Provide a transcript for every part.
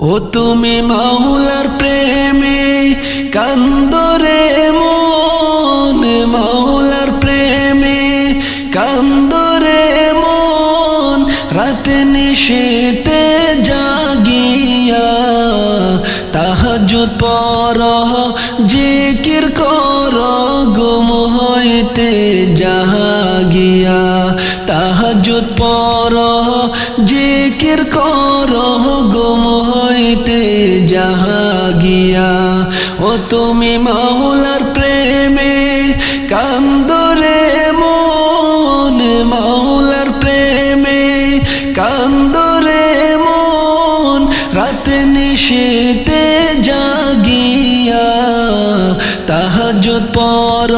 ও তুমি মাওলার প্রেমে কান্দরে মন মাওলার প্রেমে কান্দরে মন, রাত নিশীতে জাগিয়া তাহাজুদ পর জিকির কর গুম হইতে জাহাগিয়া তাহাজুদ পর তুমি মাওলার প্রেমে কান্দরে মন, মাওলার প্রেমে কান্দরে মন, রাত নিশীতে জাগিয়া তাহাজুদ পর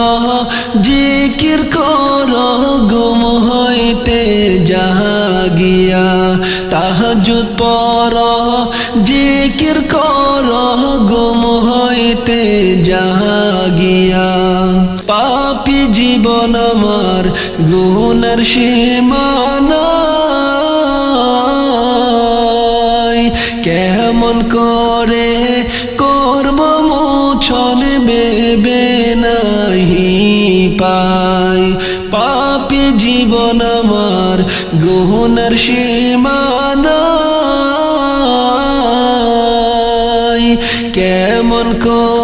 জিকির কর গুম হইতে জাগিয়া তাহাজুদ পর জিকির কর গুম হইতে জাগিয়া পাপি জীবন আমার গুণের সীমানা। কেমন করে করব মোছন বেবে নাহি পাই। পাপি জীবন আমার গহনার সীমানা। কেমন করে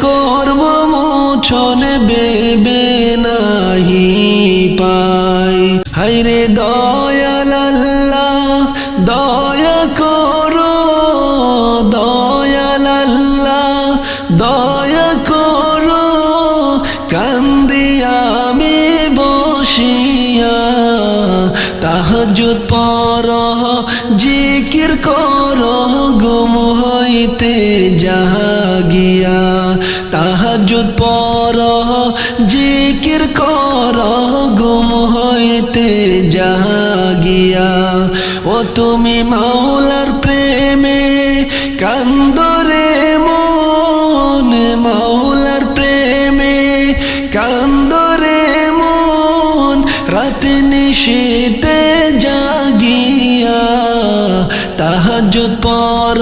করব মোছন বেবে নাহি পাই। হাইরে দয়াল আল্লাহ, দয়া করো, দয়াল আল্লাহ, দয়া করো। কান্দি আমি বসিয়া, তাহাজুদ পর জিকির কর, গুম হইতে জাগিয়া তাহাজুদ পর জিকির কর, গুম হইতে জাগিয়া। ও তুমি মাওলার প্রেমে, কান্দরে মন। মাওলার প্রেমে, কান্দরে মন। রাত নিশীতে জাগিয়া, তাহাজুদ পর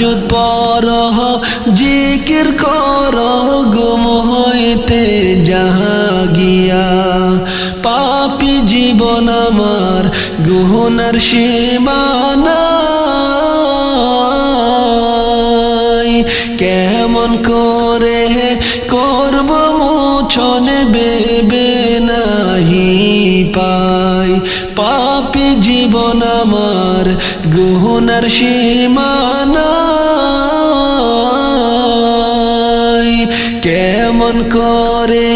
তাহাজুদ পর জিকির কর গুম হইতে জাগিয়া পাপি জীবন আমার গুহনার সীমানা। কেমন করে করব মোছন বেবে নাহি পাই। পাপি জীবন আমার গুহনার সীমানা। করে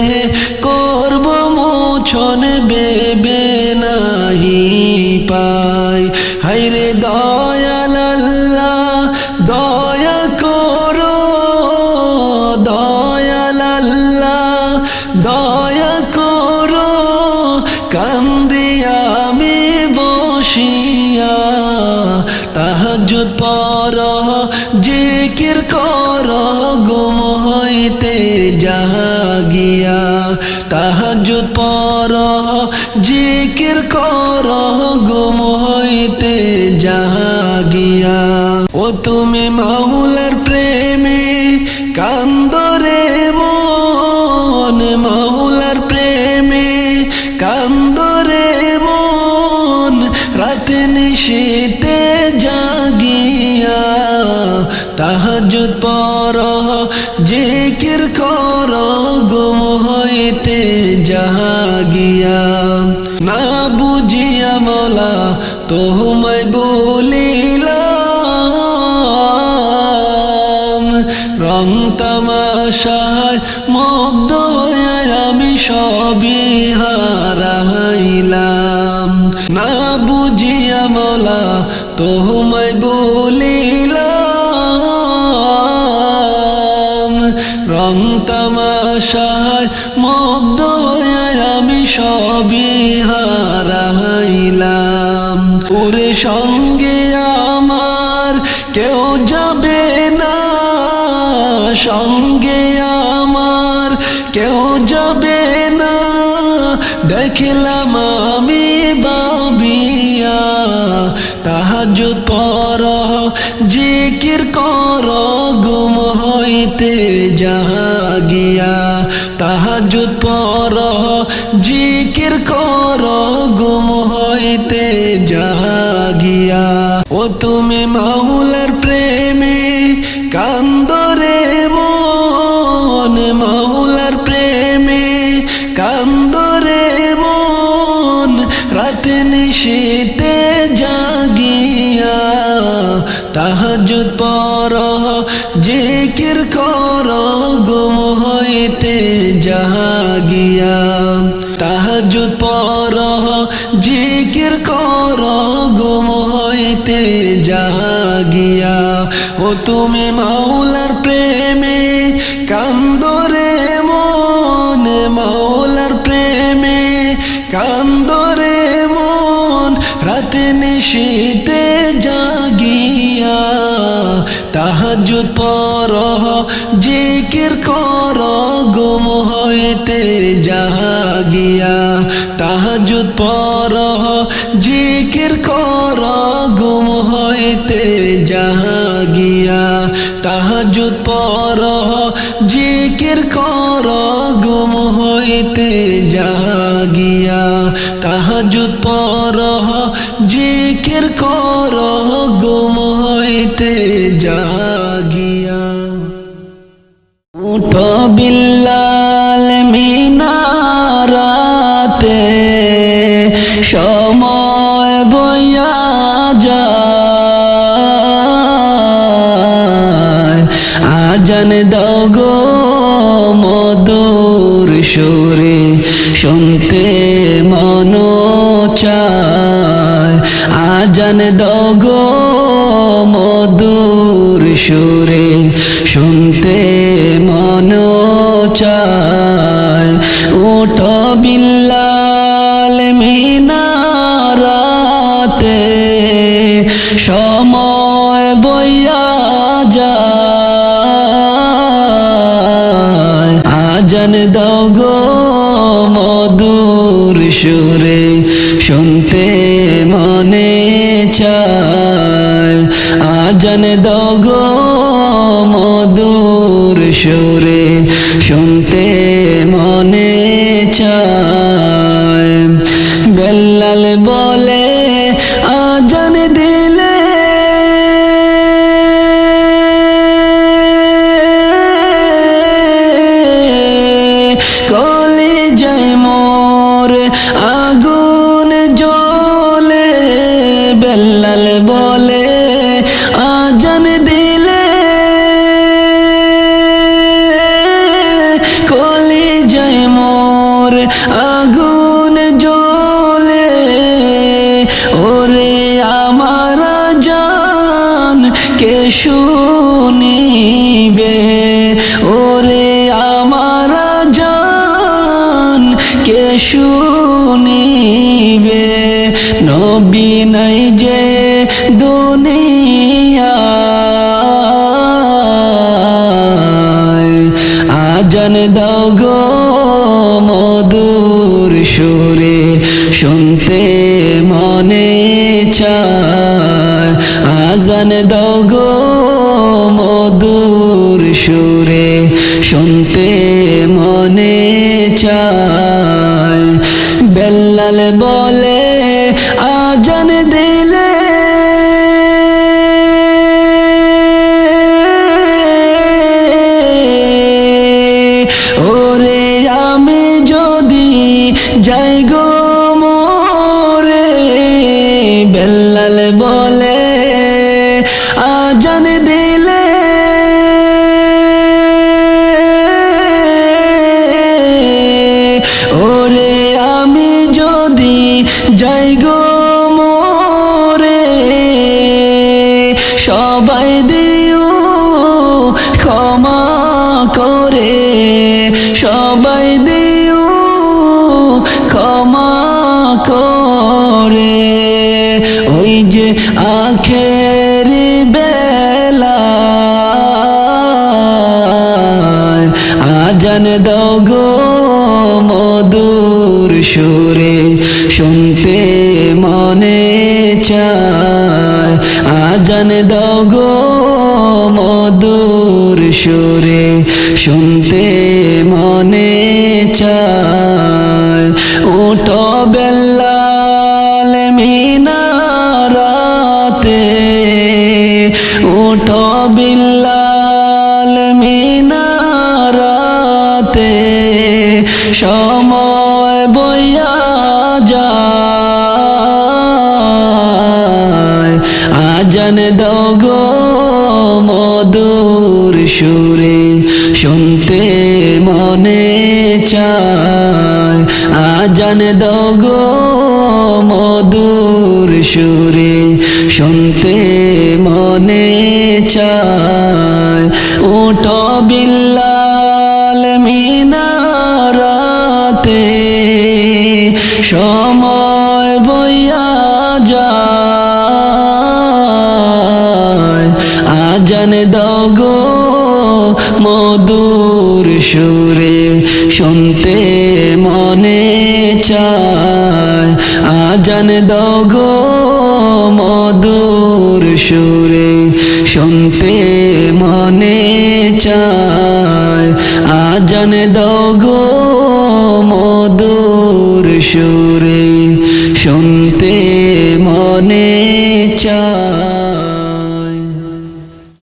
করব মোছন বেবে নাহি পাই। হাইরে দয়াল আল্লাহ, দয়া করো, দয়াল আল্লাহ, দয়া করো। কান্দি আমি বসিয়া তাহাজুদ পর জিকির কর গুম হইতে জাগিয়া তাহাজুদ পর, জিকির কর, গুম হইতে জাগিয়া ও তুমি মাহুলার প্রেমে কান্দরে মন, মাহুলার প্রেমে কান্দরে মন, রাত নিশীতে জাগিয়া তাহাজুদ পর হইতে জাগিয়া, না বুঝিয়া মলা, তোমায় বলিলাম। রং তামাশায় মগ্ধ আমি সবই হারাইলাম। না বুঝিয়া মলা, তোমায় বলিলাম। রং তামাশায় মগ্ধ হয়ে আমি সবই হারাইলাম। ওরে সঙ্গে আমার কেউ যাবে না। সঙ্গে আমার কেউ যাবে না। দেখলাম আমি বাবিয়া। তাহাজুদ পর জিকির কর, গুম হইতে জাগিয়া। তাহাজুদ পর জিকির কর, গুম হইতে জাগিয়া। ও তুমি মাহুলার প্রেমে কান্দরে মন মাহুলার প্রেমে কান্দরে মন, রাত নিশীতে জাগিয়া। তাহাজুদ পর কর গুম হইতে জাহাগিয়া তাহাজুদ পর জিকির কর গুম হইতে জাহাগিয়া ও তুমি মাওলার তাহাজুদ পর জিকির কর গুম হইতে জাগিয়া। তাহাজুদ পর জিকির কর গুম হইতে জাগিয়া। তাহাজুদ পর জিকির কর হইতে জাগিয়া তাহাজুদ পর জিকির কর গুম হইতে জাগিয়া। উঠো বিল্লাল মিনারাতে, সময় বইয়া যায়। আজান দগো সুরে শুনতে মন চায়। আজান দগো সুরে শুনতে মনে চায়। বেল্লাল বলে আজান দিলে। কলি যায় মোর আগুন কে শুনিবে। ওরে আমার জান, কে শুনিবে? নবী নাই যে দুনিয়ায় আজান দাও মধুর সুরে, শুনতে মনে চায়। আজান দাও যে আখের বেলা। আজান দগো মধুর সুরে, শুনতে মনে চায়। আজান দাও গো মধুর সুরে, শুনতে মনে চায়। ওটো বেল্লাল সময় বইয়া যায়। আজান দগো মধুর সুরে, শুনতে মনে চায়। আজান দগো মধুর সুরে, শুনতে মনে চায়। ওটো বিল্লাল মিনারাতে সময় বইয়া যায়। আজান দগো মধুর সুরে, শুনতে মনে চায়। আজান দগো মধুর সুরে, শুনতে মনে চায়। আজান দগো